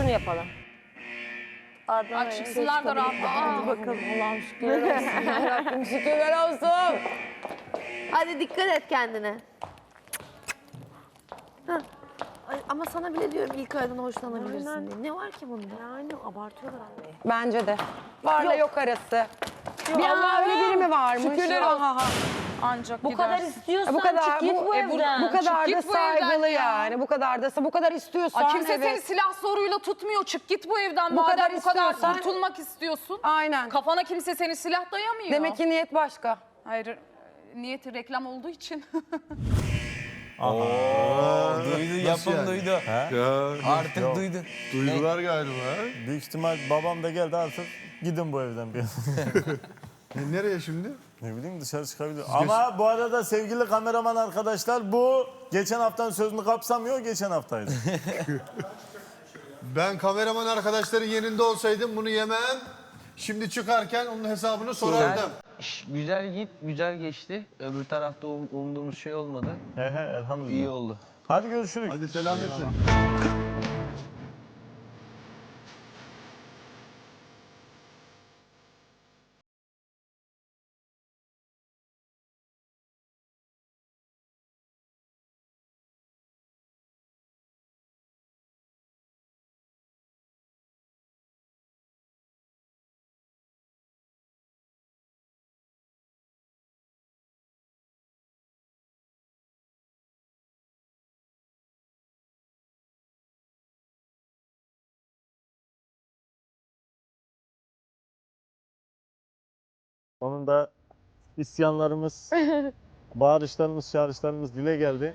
şunu yapalım. Adnan Açıksınlar da rahatla. Hadi bakalım Allah'ım şükürler olsun. Yarabbim şükürler olsun. Hadi dikkat et kendine. Hah. Ay, ama sana bile diyorum ilk aydan hoşlanabilirsin diye. Ne var ki bunda? Yani abartıyorlar anneyi. Bence de. Varla yok, arası. bir Allah öyle biri mi varmış? Şükürler olsun. ha, ha. Ancak Bu kadar istiyorsan Bu kadar çık git bu, bu, e, bu, evden. bu kadar Çık da saygılı ya. yani. Bu kadar da bu kadar istiyorsan Aa, kimse evet. seni silah zoruyla tutmuyor. Çık git bu evden. Bu Madem kadar bu kadar istiyorsan- kurtulmak istiyorsun. Aynen. Kafana kimse seni silah dayamıyor. Demek ki niyet başka. Hayır e, niyeti reklam olduğu için. Duydu, yapım yani? duydu. Ya Artık duydu. duydular galiba. ha? Büyük ihtimal babam da geldi artık gidin bu evden bir. E, nereye şimdi? Ne bileyim dışarı çıkabilir. Ama bu arada sevgili kameraman arkadaşlar bu geçen haftanın sözünü kapsamıyor geçen haftaydı. Ben kameraman arkadaşların yerinde olsaydım bunu yemem. Şimdi çıkarken onun hesabını sorardım. Şş, güzel git, güzel geçti. Öbür tarafta um- umduğumuz şey olmadı. he he elhamdülillah. İyi oldu. Hadi görüşürüz. Hadi selametle. Sonunda isyanlarımız, bağırışlarımız, çağrışlarımız dile geldi.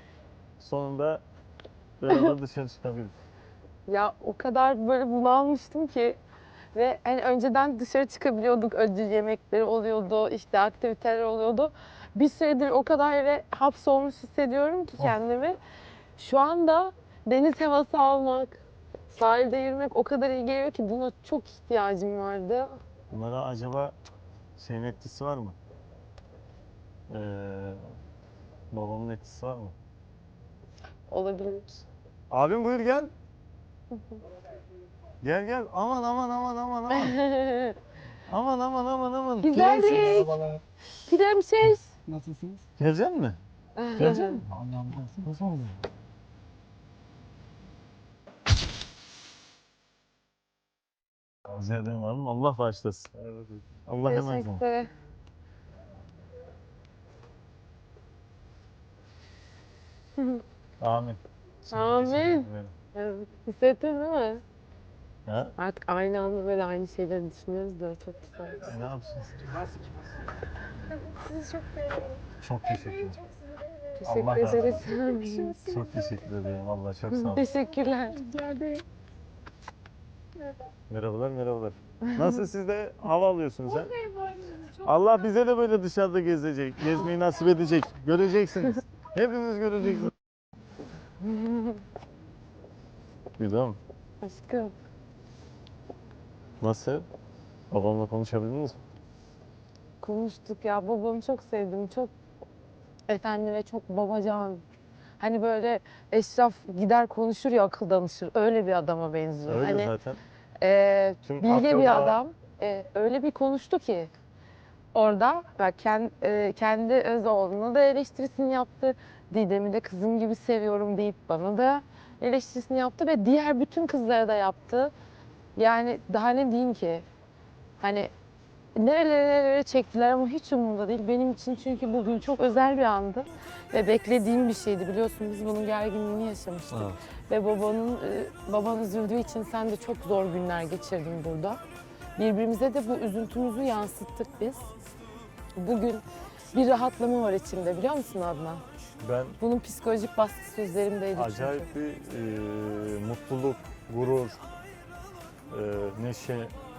Sonunda beraber dışarı çıkabiliriz. Ya o kadar böyle bunalmıştım ki ve hani önceden dışarı çıkabiliyorduk, ödül yemekleri oluyordu, işte aktiviteler oluyordu. Bir süredir o kadar ve hapsolmuş hissediyorum ki kendimi. Şu anda deniz havası almak, sahilde yürümek o kadar iyi geliyor ki buna çok ihtiyacım vardı. Bunlara acaba şeyin etkisi var mı? Ee, babamın etkisi var mı? Olabilir. Abim buyur gel. Gel gel. Aman aman aman aman aman. aman aman aman aman. Güzellik. Prenses. Gelecek mi? Gelecek mi? Nasıl oldu? Ziyadem var mı? Allah bağışlasın. Allah emanet olun. Teşekkür. Amin. Amin. Teşekkür ederim. Evet, Hissettin değil mi? Ha? Artık aynı anda böyle aynı şeyleri düşünüyoruz da çok güzel. E, ne yapacağız? çok teşekkür ederim. Allah Teşekkür razı ederiz. Çok teşekkür ederim. Allah çok sağ olun. Teşekkürler. Merhabalar, merhabalar. Nasıl siz de hava alıyorsunuz ha? Allah bize de böyle dışarıda gezecek, gezmeyi nasip edecek. Göreceksiniz. Hepiniz göreceksiniz. Güzel mi? Aşkım. Nasıl? Babamla konuşabildiniz mi? Konuştuk ya. Babamı çok sevdim. Çok efendi ve çok babacan. Hani böyle eşraf gider konuşur ya akıl danışır. Öyle bir adama benziyor. Öyle hani zaten. e, Tüm bilge bir Afyon'da- adam. E, öyle bir konuştu ki orada bak kendi, kendi öz oğluna da eleştirisini yaptı. Didem'i de kızım gibi seviyorum deyip bana da eleştirisini yaptı ve diğer bütün kızlara da yaptı. Yani daha ne diyeyim ki? Hani nerelere nerelere çektiler ama hiç umurumda değil. Benim için çünkü bugün çok özel bir andı. Ve beklediğim bir şeydi. Biliyorsun biz bunun gerginliğini yaşamıştık. Evet. Ve babanın e, baban üzüldüğü için sen de çok zor günler geçirdin burada. Birbirimize de bu üzüntümüzü yansıttık biz. Bugün bir rahatlama var içimde biliyor musun Adnan? Ben Bunun psikolojik baskısı üzerimdeydi acayip çünkü. bir e, mutluluk, gurur, e, neşe,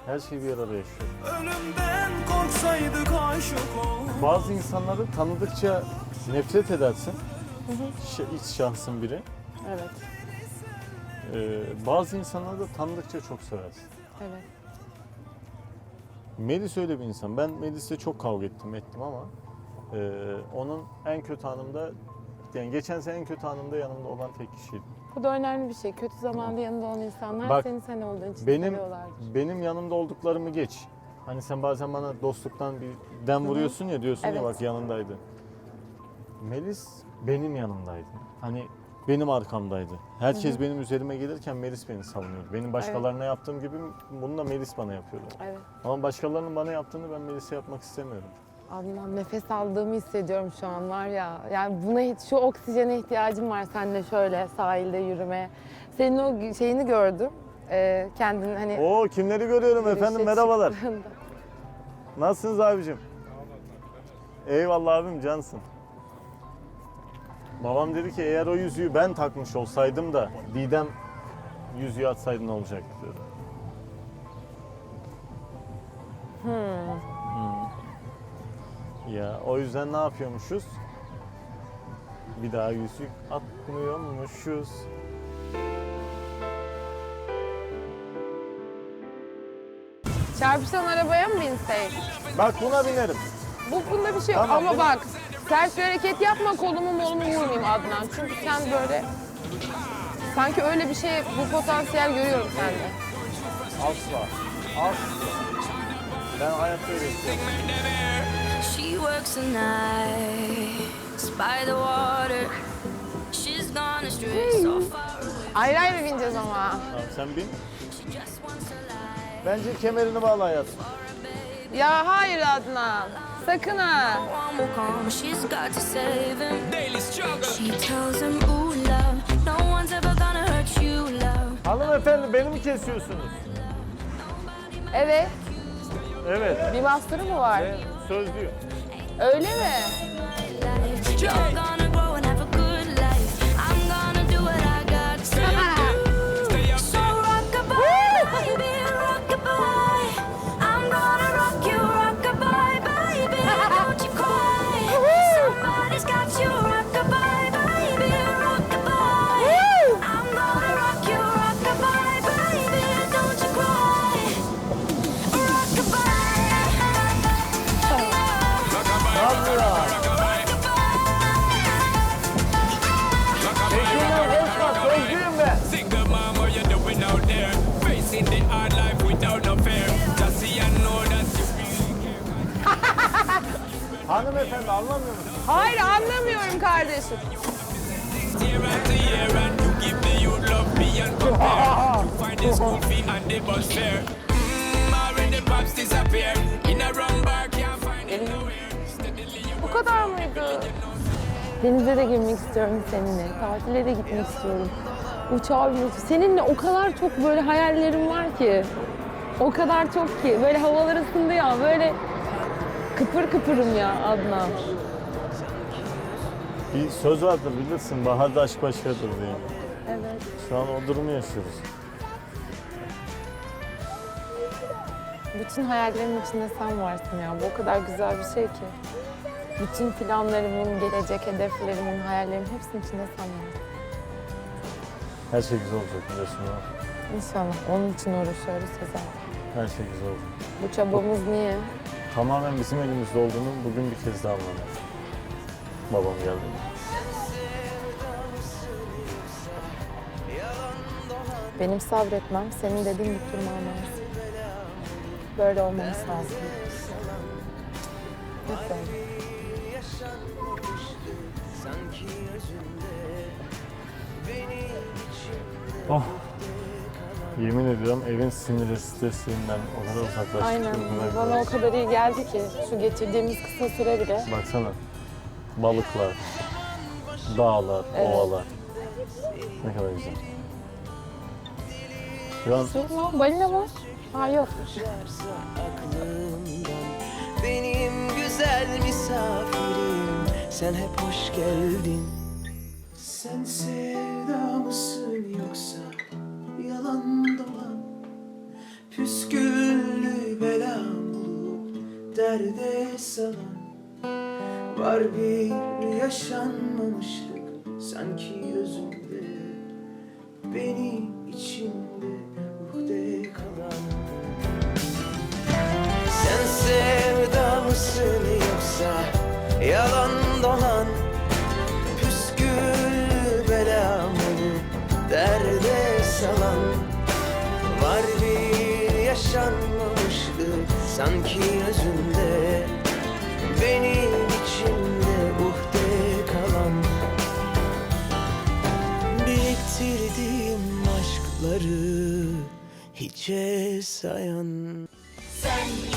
her şeyi bir arada yaşıyorum. Ölümden korksaydık aşık ol Bazı insanları tanıdıkça nefret edersin. Ş- iç şahsın biri. Evet, Ee, bazı insanları da tanıdıkça çok seversin. evet. Melis öyle bir insan. Ben Melis'le çok kavga ettim ettim ama e, onun en kötü anımda yani geçen sene en kötü anımda yanımda olan tek kişiydi. Bu da önemli bir şey. Kötü zamanda yanında olan insanlar Bak, senin sen olduğun için Benim seviyorlardır. benim yanımda olduklarımı geç. Hani sen bazen bana dostluktan bir dem vuruyorsun ya diyorsun ya Evet. bak yanındaydı. Melis benim yanımdaydı. Hani benim arkamdaydı. Herkes benim üzerime gelirken Melis beni savunuyordu. Benim başkalarına yaptığım gibi bunu da Melis bana yapıyordu. Evet. Ama başkalarının bana yaptığını ben Melis'e yapmak istemiyorum. Adnan nefes aldığımı hissediyorum şu an var ya. Yani buna hiç şu oksijene ihtiyacım var seninle şöyle sahilde yürüme. Senin o şeyini gördüm. Ee, kendin hani Oo kimleri görüyorum efendim merhabalar. çıktığında. Nasılsınız abicim? Eyvallah abim cansın. Babam dedi ki eğer o yüzüğü ben takmış olsaydım da Didem yüzüğü atsaydı ne olacaktı dedi. Ya o yüzden ne yapıyormuşuz? Bir daha yüzük atmıyormuşuz. Çarpışan arabaya mı binsek? Bak buna binerim. Bu bunda bir şey yok Tamam, ama bin. bak ters bir hareket yapma kolumu molumu vurmayayım Adnan. Çünkü sen böyle sanki öyle bir şey bu potansiyel görüyorum sende. Asla. Asla. Ben hayatta öyle istiyorum. She works the nights by the water. She's gone astray so far away. Ayrı ayrı bineceğiz ama. Tamam, sen bin. She just wants a life Bence kemerini bağla hayatım. Ya hayır Adnan. Sakın ha. one will come. She's got to save him. Daily struggle. She tells him, Ooh, love, no one's ever gonna hurt you, love. Hanımefendi beni mi kesiyorsunuz? Evet. Evet. Bir master'ı mı var? Sözlüyüm. Öyle mi? Can't find it nowhere. Steadily you Bu kadar mıydı? Denize de girmek istiyorum seninle. Tatile de gitmek istiyorum. Uçağa binmek Seninle o kadar çok böyle hayallerim var ki. O kadar çok ki. Böyle havalar ısındı ya. Böyle kıpır kıpırım ya Adnan. Bir söz vardır bilirsin baharda aşk başkadır diye. Evet. Şu an o durumu yaşıyoruz. Bütün hayallerimin içinde sen varsın ya. Bu o kadar güzel bir şey ki. Bütün planlarımın, gelecek hedeflerimin, hayallerimin hepsinin içinde sen varsın. Her şey güzel olacak biliyorsun ya. İnşallah. Onun için uğraşıyoruz ya zaten. Her şey güzel olacak. Bu çabamız niye? Tamamen bizim elimizde olduğunu bugün bir kez daha anladım. Babam geldi. Benim sabretmem, senin dediğin gibi durmam lazım. Böyle olmamız lazım. Lütfen. Oh. Yemin ediyorum evin sinir stresinden o kadar uzaklaştık. Aynen. ki buna Bana o biraz. kadar iyi geldi ki şu geçirdiğimiz kısa süre bile. Baksana. Balıklar, dağlar, Evet. ovalar. Ne kadar güzel. Şu an Su mu? Balina mı? Ha yok. Benim güzel misafirim Sen hep hoş geldin Sen sevda mısın yoksa Yalan dolan Püsküllü belam bulup Derde salan. Var bir yaşanmamışlık Sanki özünde Benim yaşanmamışlık sanki özünde Benim içimde uhde kalan. Biriktirdiğim aşkları hiçe sayan. Sen